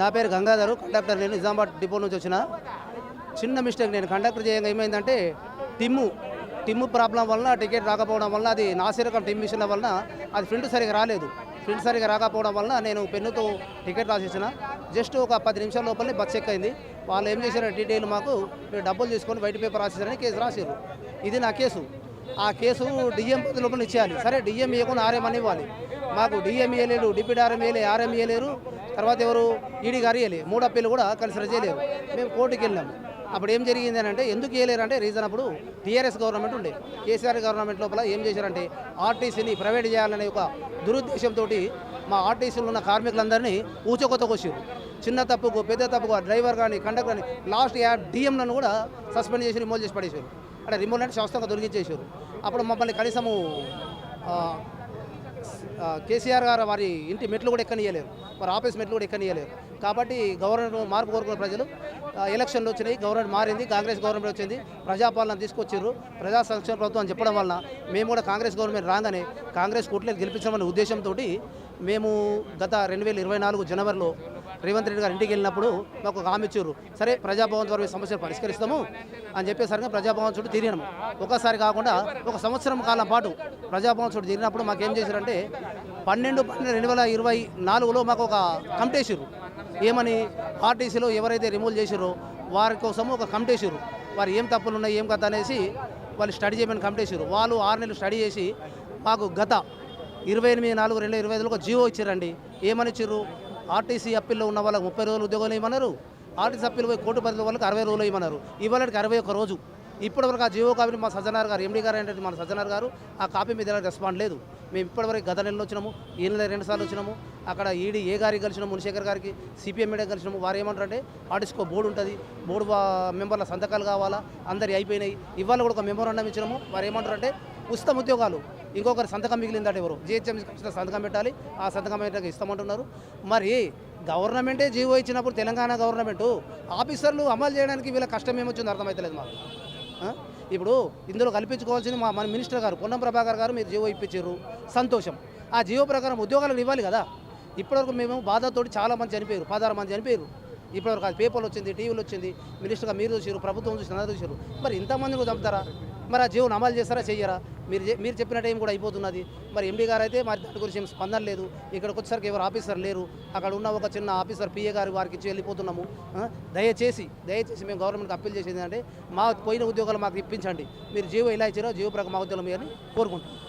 నా పేరు గంగాధర్ కండక్టర్ నేను నిజామాబాద్ డిపో నుంచి వచ్చిన. చిన్న మిస్టేక్ నేను కండక్టర్ చేయగా ఏమైందంటే టిమ్ము టిమ్ము ప్రాబ్లం వలన టికెట్ రాకపోవడం వలన అది నాసిరకం టిమ్ మిషన్ వలన అది ప్రింట్ సరిగా రాలేదు. ప్రింట్ సరిగా రాకపోవడం వలన నేను పెన్నుతో టికెట్ రాసేసిన జస్ట్ ఒక పది నిమిషాల లోపలనే బస్ చెక్ అయింది. వాళ్ళు ఏం చేశారు డీటెయిల్ మాకు మీరు డబ్బులు తీసుకొని వైట్ పేపర్ రాసేసారని కేసు రాశారు ఇది నా కేసు. ఆ కేసు డిఎం పది లోపల ఇచ్చేయాలి. సరే డిఎం ఇవ్వకుండా ఆర్ఎం అని ఇవ్వాలి. మాకు డిఎం ఇవ్వలేరు డిప్యూటీ ఆర్ఎం ఇవ్వలే ఆర్ఎం ఇవ్వలేరు తర్వాత ఎవరు ఈడీ గారు వేయలే మూడు అప్పీలు కూడా కలిసి చేయలేరు మేము కోర్టుకి వెళ్ళాము అప్పుడు ఏం జరిగింది అని అంటే ఎందుకు ఇవ్వలేరు అంటే రీజన్ అప్పుడు టీఆర్ఎస్ గవర్నమెంట్ ఉండే. కేసీఆర్ గవర్నమెంట్ లోపల ఏం చేశారంటే ఆర్టీసీని ప్రైవేట్ చేయాలనే ఒక దురుద్దేశంతో మా ఆర్టీసీలో ఉన్న కార్మికులందరినీ ఊచకొత్త కోసారు చిన్న తప్పుకు పెద్ద తప్పుకు డ్రైవర్ కానీ కండక్టర్ కానీ లాస్ట్ యా డిఎంలను కూడా సస్పెండ్ చేసి రిమూవ్ చేసి పడేశారు. అంటే రిమూవ్ అంటే శాస్త్రంగా దొరికించేశారు. అప్పుడు మమ్మల్ని కనీసము కేసీఆర్ గారు వారి ఇంటి మెట్లు కూడా ఎక్కనియలేరు వారి ఆఫీస్ మెట్లు కూడా ఎక్కనియలేరు కాబట్టి గవర్నమెంట్ మార్పు కోరుకున్న ప్రజలు ఎలక్షన్లు వచ్చినాయి గవర్నమెంట్ మారింది కాంగ్రెస్ గవర్నమెంట్ వచ్చింది ప్రజాపాలన తీసుకొచ్చారు ప్రజా సంక్షేమ ప్రభుత్వం అని చెప్పడం వలన మేము కూడా కాంగ్రెస్ గవర్నమెంట్ రాగానే కాంగ్రెస్ కోట్లేదు గెలిపించడం అనే ఉద్దేశంతో మేము గత రెండు వేల ఇరవై నాలుగు జనవరిలో రేవంత్ రెడ్డి గారు ఇంటికి వెళ్ళినప్పుడు మాకు ఒక హామీ ఇచ్చారు. సరే ప్రజాభవన్ ద్వారా సమస్యలు పరిష్కరిస్తాము అని చెప్పేసరికి ప్రజాభవన్ చుట్టూ తిరిగినాము. ఒకసారి కాకుండా ఒక సంవత్సరం కాలం పాటు ప్రజాభవన్ చుట్టూ తిరిగినప్పుడు మాకు ఏం చేశారంటే పన్నెండు పన్నెండు రెండు వేల ఇరవై నాలుగులో మాకు ఒక కమిటీసారు ఏమని? ఆర్టీసీలో ఎవరైతే రిమూవ్ చేసారో వారి కోసము ఒక కమిటీసారు వారు ఏం తప్పులు ఉన్నాయి ఏం కథ అనేసి వాళ్ళు స్టడీ చేయమని కమిటీసారు వాళ్ళు ఆరు నెలలు స్టడీ చేసి మాకు గత ఇరవై ఎనిమిది నాలుగు రెండు ఇరవై ఐదులో ఒక జీవో ఇచ్చారండి ఏమని ఇచ్చారు ఆర్టీసీ అప్పీల్లో ఉన్న వాళ్ళకి ముప్పై రోజులు ఉద్యోగాలు ఇవ్వమన్నారు. ఆర్టీసీ అప్పీలు పోయి కోటి పరిధిలో వాళ్ళకి అరవై రోజులు ఇవ్వమన్నారు. ఇవ్వడానికి అరవై ఒక్క రోజు. ఇప్పటివరకు ఆ జీవో కాపీని మా సజ్జనార్ గారు ఎండీ గారు ఏంటంటే మన సజ్జనార్ గారు ఆ కాపీ మీద రెస్పాండ్ లేదు. మేము ఇప్పటివరకు గత నెలలో వచ్చినాము ఈ నెల రెండు సార్లు వచ్చినాము. అక్కడ ఈడీ ఏ గారికి కలిసినాము మునిశేఖర్ గారికి సిపిఎం మీడియా కలిసినాము. వారు ఏమంటారంటే ఆర్టిస్కో బోర్డు ఉంటుంది బోర్డు మెంబర్ల సంతకాలు కావాలా అందరి అయిపోయినాయి. ఇవాళ కూడా ఒక మెమోరాండం ఇచ్చినాము. వారు ఏమంటారంటే ఉచితం ఉద్యోగాలు ఇంకొకరి సంతకం మిగిలిందట ఎవరు? జిహెచ్ఎం సంతకం పెట్టాలి ఆ సంతకం పెట్టక ఇస్తామంటున్నారు. మరి గవర్నమెంటే జీవో ఇచ్చినప్పుడు తెలంగాణ గవర్నమెంట్ ఆఫీసర్లు అమలు చేయడానికి వీళ్ళ కష్టం ఏమొచ్చిందో అర్థమవుతలేదు మాకు. ఇప్పుడు ఇందులో కల్పించుకోవాల్సింది మా మన మినిస్టర్ గారు పొన్నం ప్రభాకర్ గారు మీరు జీవో ఇప్పించారు. సంతోషం. ఆ జీవో ప్రకారం ఉద్యోగాలను ఇవ్వాలి కదా. ఇప్పటివరకు మేము బాధతోటి చాలా మంది చనిపోయారు పదహారు మంది చనిపోయారు. ఇప్పటివరకు అది పేపర్లు వచ్చింది టీవీలు వచ్చింది మినిస్టర్గా మీరు చూసారు ప్రభుత్వం చూసి అందరూ చూసారు మరి ఇంతమందిని కూడా చంపుతారా? మరి ఆ జీవోని అమలు చేస్తారా చెయ్యరా? మీరు మీరు చెప్పిన టైం కూడా అయిపోతున్నది. మరి ఎండీ గారు అయితే మరి దాని గురించి ఏం స్పందన లేదు. ఇక్కడికి వచ్చేసరికి ఎవరు ఆఫీసర్ లేరు. అక్కడ ఉన్న ఒక చిన్న ఆఫీసర్ పిఏ గారు వారికి ఇచ్చి వెళ్ళిపోతున్నాము. దయచేసి దయచేసి మేము గవర్నమెంట్కి అప్పీల్ చేసేది అంటే మా పోయిన ఉద్యోగాలు మాకు ఇప్పించండి. మీరు జీవో ఇలా ఇచ్చారో జీవో ప్రకారం మా ఉద్యోగం అని కోరుకుంటున్నాం.